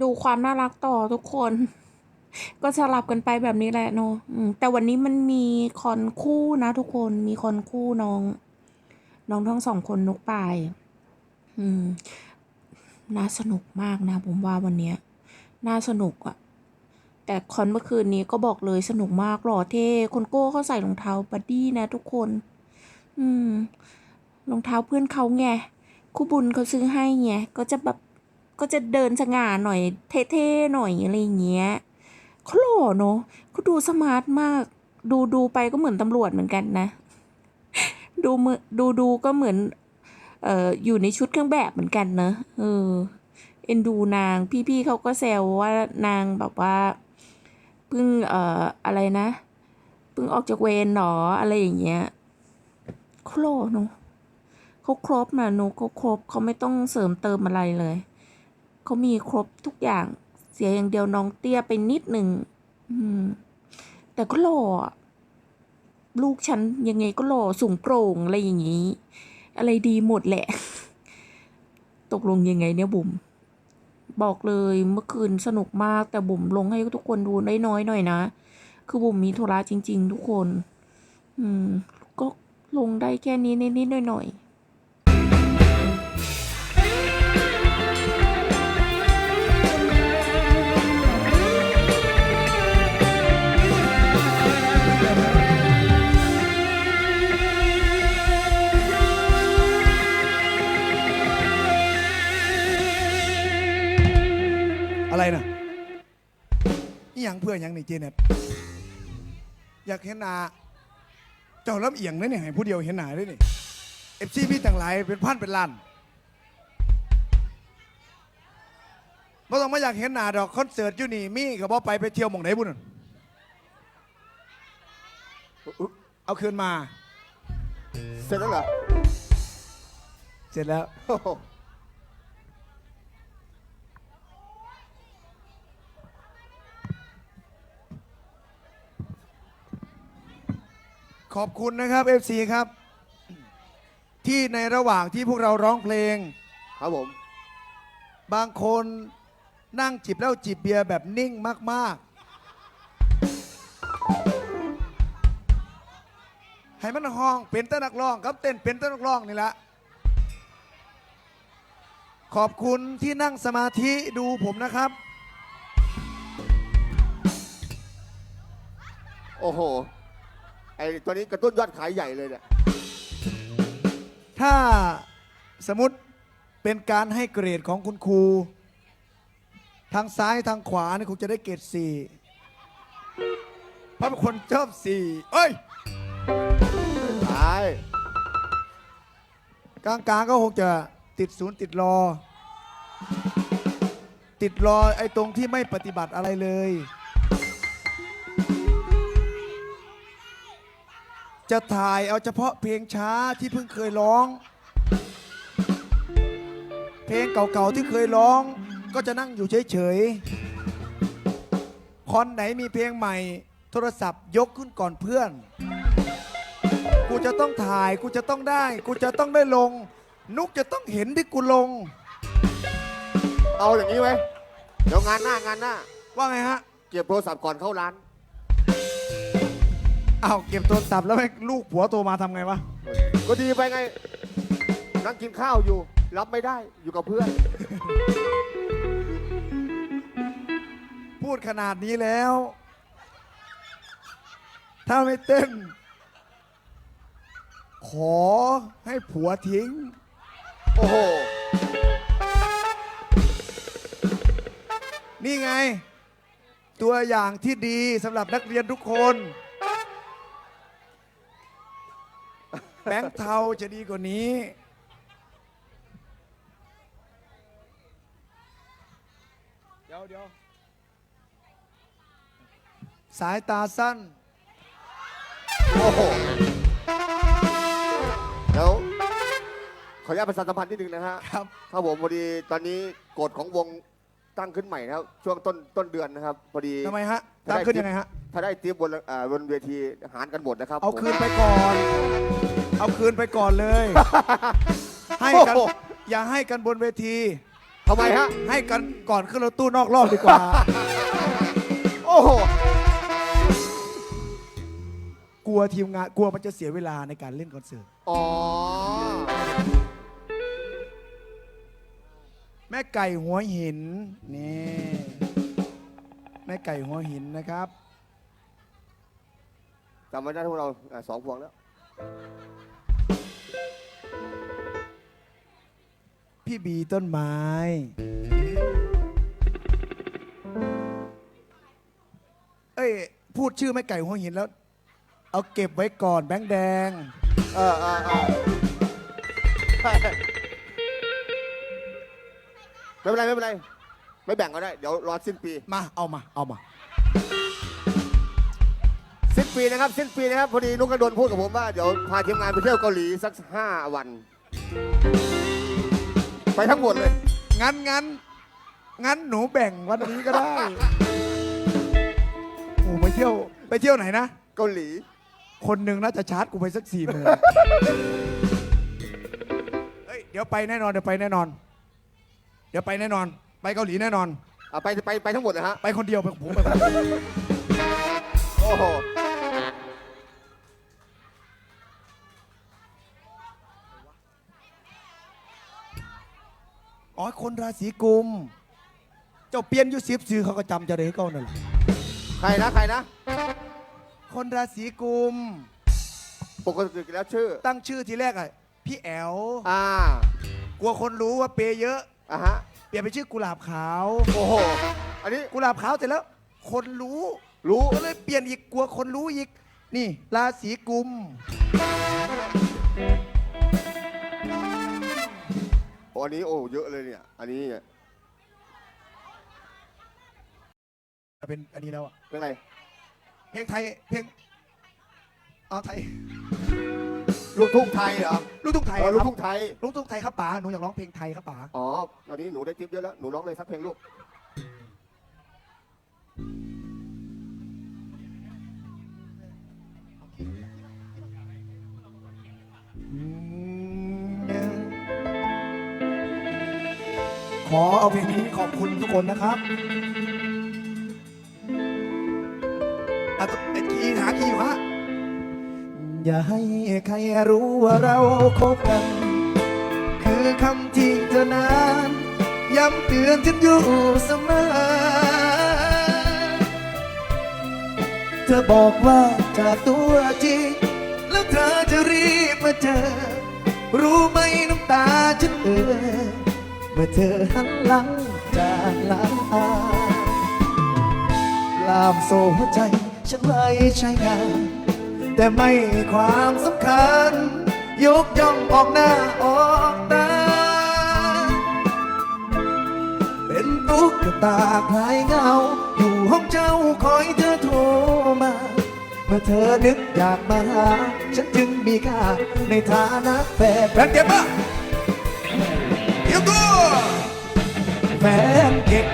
ดูความน่ารักต่อทุกคน ก็สลับกันไปแบบนี้แหละเนาะอืมแต่วันนี้มันมีคอนคู่นะทุกคนมีคอนคู่น้อง น้องทั้งสองคนนกปายอืมน่าสนุกมากนะ ผมว่าวันเนี้ยน่าสนุกอะแต่คอนเมื่อคืนนี้ก็บอกเลยสนุกมากหล่อเท่คนโก้เขาใส่รองเท้าบัดดี้นะทุกคน อืมรองเท้าเพื่อนเขาไงครูบุญเขาซื้อให้ไงก็จะแบบ ก็จะเดินสง่าหน่อยเท่ๆหน่อยอะไรอย่างเงี้ยเขาหล่อเนาะเขาดูสมาร์ทมาก ดูดูไปก็เหมือนตำรวจเหมือนกันนะ ดูมือดูดูก็เหมือนเอ่ออยู่ในชุดเครื่องแบบเหมือนกันเนอะเออเอ็นดูนางพี่ๆเขาก็แซวว่านางแบบว่าเพิ่งเอ่ออะไรนะเพิ่งออกจากเวรหนออะไรอย่างเงี้ยเขาหล่อเนาะเขาครบนะนอะเขาครบเขาไม่ต้องเสริมเติมอะไรเลย เขามีครบทุกอย่าง เสียอย่างเดียวน้องเตี้ยไปนิดหนึ่งแต่ก็หล่อลูกฉันยังไงก็หล่อสูงโปร่งอะไรอย่างนี้ อะไรดีหมดแหละ ตกลงยังไงเนี่ยบุ๋มบอกเลยเมื่อคืนสนุกมาก แต่บุ๋มลงให้ทุกคนดูน้อยๆหน่อยนะ คือบุ๋มมีธุระจริง ๆ ทุกคน อืม ก็ลงได้แค่นี้นิดๆหน่อยๆ นะนี่ยังเพื่อนยังนี่เจเน็ตอยากเห็นหนาเจ้าลำเอียงนะเนี่ยให้ผู้เดียวเห็นหนาด้วยนี่เอฟซีมีต่างหลายเป็นพันเป็นล้านไม่ต้องมาอยากเห็นหนาดอกคอนเสิร์ตอยู่นี่มีกับว่าไปไปเที่ยวหมองไหนบุญนเอาคืนมา เสร็จแล้วเหรอ เสร็จแล้ว โอ้โห ขอบคุณนะครับ FC ครับ ที่ในระหว่างที่พวกเราร้องเพลง ครับผม บางคนนั่งจิบเหล้าจิบเบียร์แบบนิ่งมาก ๆ ให้มันห้องเป็นแต้นักร้องครับเต้นเป็นแต้นักร้องนี่แหละขอบคุณที่นั่งสมาธิดูผมนะครับ โอ้โห ไอตัวนี้กระตุ้นยอดขายใหญ่เลยเนี่ยถ้าสมมติเป็นการให้เกรดของคุณครู ทางซ้ายทางขวานี่คงจะได้เกรดสี่เพราะเป็นคนชอบสี่เอ้ยใช่กลางๆก็คงจะติดศูนย์ติดรอ ติดรอไอ้ตรงที่ไม่ปฏิบัติอะไรเลย จะถ่ายเอาเฉพาะเพลงช้าที่เพิ่งเคยร้อง เพลงเก่าๆที่เคยร้อง ก็จะนั่งอยู่เฉยๆคอนไหนมีเพลงใหม่ โทรศัพท์ยกขึ้นก่อนเพื่อน กูจะต้องถ่ายกูจะต้องได้ กูจะต้องได้ลง นุกจะต้องเห็นที่กูลง เอาอย่างนี้ไหมเดี๋ยวงานหน้างานหน้า ว่าไงฮะ เก็บโทรศัพท์ก่อนเข้าร้าน อ้าวเก็บโทรศัพท์แล้วให้ลูกผัวโทรมาทำไงวะ ก็ดีไปไง นั่งกินข้าวอยู่ รับไม่ได้อยู่กับเพื่อน พูดขนาดนี้แล้ว ถ้าไม่เต้น ขอให้ผัวทิ้ง โอ้โห นี่ไง ตัวอย่างที่ดีสำหรับนักเรียนทุกคน แบงค์เทาจะดีกว่านี้ เดี๋ยวเดี๋ยวสายตาสั้น โอ้โหเดี๋ยวขออนุญาตประชาสัมพันธ์นิดนึงนะฮะครับ ครับผมพอดีตอนนี้กฎของวงตั้งขึ้นใหม่นะครับ ช่วงต้นต้นเดือนนะครับ พอดีทำไมฮะตั้งขึ้นยังไงฮะ ถ้าได้ทีบนอ่าบนเวทีหารกันหมดนะครับเอาผมคืนไปก่อน เอาคืนไปก่อนเลย ให้กัน โอ้โห อย่าให้กันบนเวที ทำไมฮะ ให้กันก่อนขึ้นรถตู้นอกรอบดีกว่า โอ้โห กลัวทีมงานกลัวมันจะเสียเวลาในการเล่นคอนเสิร์ต อ๋อ แม่ไก่หัวหินนี่แม่ไก่หัวหินนะครับ จำไว้ได้พวกเราอะสองพวงแล้ว พี่บีต้นไม้ เอ้ย พูดชื่อแม่ไก่หัวหินแล้ว เอาเก็บไว้ก่อนแบงค์แดง เออเออเออไม่เป็นไรไม่เป็นไร ไม่แบ่งก็ได้ เดี๋ยวรอสิ้นปี มาเอามา เอามา สิ้นปีนะครับ สิ้นปีนะครับ พอดีนุกกระโดนพูดกับผมว่า เดี๋ยวพาทีมงานไปเที่ยวเกาหลีสักห้าวัน ไปทั้งหมดเลย งั้นงั้นงั้นหนูแบ่งวันนี้ก็ได้โอ้ไปเที่ยวไปเที่ยวไหนนะ เกาหลี คนหนึ่งน่าจะชาร์จกูไปสักสี่หมื่นเฮ้ยเดี๋ยวไปแน่นอนเดี๋ยวไปแน่นอน เดี๋ยวไปแน่นอน ไปเกาหลีแน่นอน อะไปไปไปทั้งหมดนะฮะ ไปคนเดียวไปผมไปคนเดียว โอ้โห อ๋อคนราศีกุม เจ้าเปลี่ยนอยุสิบซื้อเขาก็จำเจะได้เก้านั่นแหละใครนะใครนะ คนราศีกุม ปกติแล้วชื่อ ตั้งชื่อทีแรกอะพี่แอลอ่ากลัวคนรู้ว่าเปย์เยอะ อะฮะ เปลี่ยนเป็นชื่อกุหลาบขาว โอ้โห อันนี้กุหลาบขาวเสร็จแล้ว คนรู้รู้ ก็เลยเปลี่ยนอีกกลัวคนรู้อีก นี่ ราศีกุม อ้อันนี้โอ้เยอะเลยเนี่ย อันนี้เนี่ยเป็นอันนี้แล้วอะเป็นไรเพลงไทยเพลงเอาไทยลูกทุ่งไทยเหรอลูกทุ่งไทยเออคลูกรับทุ่งไทย ลูกทุ่งไทยครับป๋าหนูอยากร้องเพลงไทยครับป๋าอ๋อตอนนี้หนูได้ทิปเยอะแล้ว หนูร้องเลยสักเพลงลูก อเอาเพลงนี้ขอบคุณทุกคนนะครับอะตัวไอ้คีหาคีอยู่ฮะอย่าให้ใครรู้ว่าเราคบกัน คือคำที่เธอนานย้ำเตือนฉันอยู่เสมอ เธอบอกว่าจากตัวจริง แล้วเธอจะรีบมาเจอ รู้ไหมน้ำตาฉันเอ่ย เมื่อเธอหันหลังจากลาลามโซ่หัวใจ ฉันไว้ใช้งาน แต่ไม่ความสำคัญ ยกย่องออกหน้าออกตา เป็นตุ๊กตาคลายเงา อยู่ห้องเจ้าคอยเธอโทรมา เมื่อเธอนึกอยากมาหา ฉันจึงมีค่าในฐานะแฟนแฟนเก็บมา แฟนเก็บ